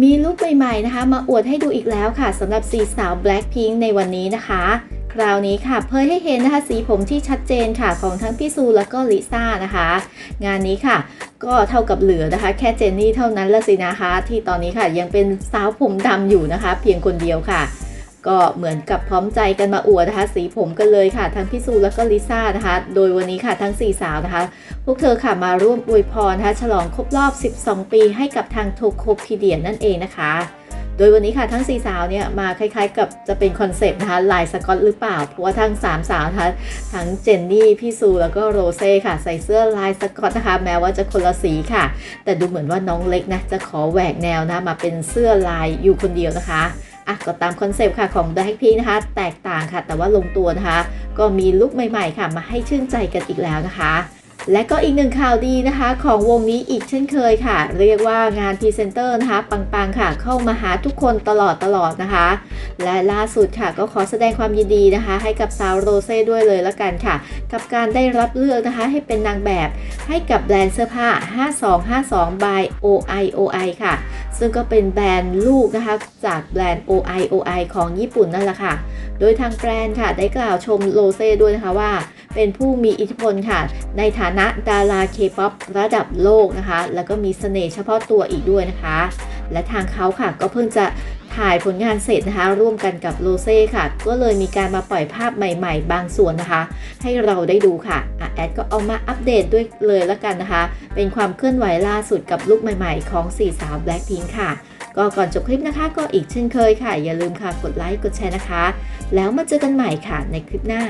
มีลุคใหม่ๆนะคะ มาอวดให้ดูอีกแล้วค่ะสำหรับสีสาว Blackpink ในวันนี้นะคะ คราวนี้ค่ะ เผยให้เห็นนะคะ สีผมที่ชัดเจนค่ะของทั้งพี่ซูแล้วก็ลิซ่านะคะ งานนี้ค่ะ ก็เท่ากับเหลือนะคะ แค่เจนนี่เท่านั้นละสินะคะ ที่ตอนนี้ค่ะยังเป็นสาวผมดำอยู่นะคะ เพียงคนเดียวค่ะ ก็เหมือนกับพร้อมใจกันมาอวดนะคะ สีผมกันเลยค่ะ ทั้งพี่ซูแล้วก็ลิซ่านะคะ โดยวันนี้ค่ะทั้งสี่สาวนะคะ พวกเธอค่ะมาร่วมอวยพรนะคะ ฉลองครบรอบ 12 ปีให้กับทางโทโคพีเดียนั่นเองนะคะโดยวันนี้ค่ะทั้ง 4 สาวเนี่ยมาคล้ายๆ กับจะเป็นคอนเซปต์นะคะลายสกอตหรือเปล่า เพราะว่าทั้ง 3 สาวนะคะทั้งเจนนี่ พี่ซูแล้วก็โรเซ่ค่ะ ใส่เสื้อลายสกอตนะคะ แม้ว่าจะคนละสีค่ะ แต่ดูเหมือนว่าน้องเล็กนะจะขอแหวกแนวนะมาเป็นเสื้อลายอยู่คนเดียวนะคะ อะก็ตามคอนเซปต์ค่ะของ Blackpink นะคะ แตกต่างค่ะ แต่ว่าลงตัวนะคะ ก็มีลุคใหม่ๆค่ะ มาให้ชื่นใจกันอีกแล้วนะคะและก็อีกหนึ่งข่าวดีนะคะ ของวงนี้อีกเช่นเคยค่ะ เรียกว่างานพรีเซนเตอร์นะคะ ปังๆค่ะ เข้ามาหาทุกคนตลอดตลอดนะคะ และล่าสุดค่ะก็ขอแสดงความยินดีนะคะ ให้กับสาวโรเซ่ด้วยเลยละกันค่ะ กับการได้รับเลือกนะคะ ให้เป็นนางแบบให้กับแบรนด์เสื้อผ้า 5252 by OI OI ค่ะ ซึ่งก็เป็นแบรนด์ลูกนะคะจากแบรนด์ OI OI ของญี่ปุ่นนั่นแหละค่ะ โดยทางแบรนด์ค่ะ ได้กล่าวชมโรเซ่ด้วยนะคะว่า เป็นผู้มีอิทธิพลค่ะ ในฐานะดาราเคป๊อประดับโลกนะคะ แล้วก็มีเสน่ห์เฉพาะตัวอีกด้วยนะคะ และทางเขาค่ะก็เพิ่งจะ ถ่ายผลงานเสร็จนะคะ ร่วมกันกับโรเซ่ค่ะ ก็เลยมีการมาปล่อยภาพใหม่ๆ บางส่วนนะคะ ให้เราได้ดูค่ะอะแอดก็เอามาอัปเดตด้วยเลยละกันนะคะ เป็นความเคลื่อนไหวล่าสุดกับลุคใหม่ๆ ของสีสาว Blackpink ค่ะ ก็ก่อนจบคลิปนะคะ ก็อีกเช่นเคยค่ะ อย่าลืมค่ะกดไลค์กดแชร์นะคะ แล้วมาเจอกันใหม่ค่ะในคลิปหน้า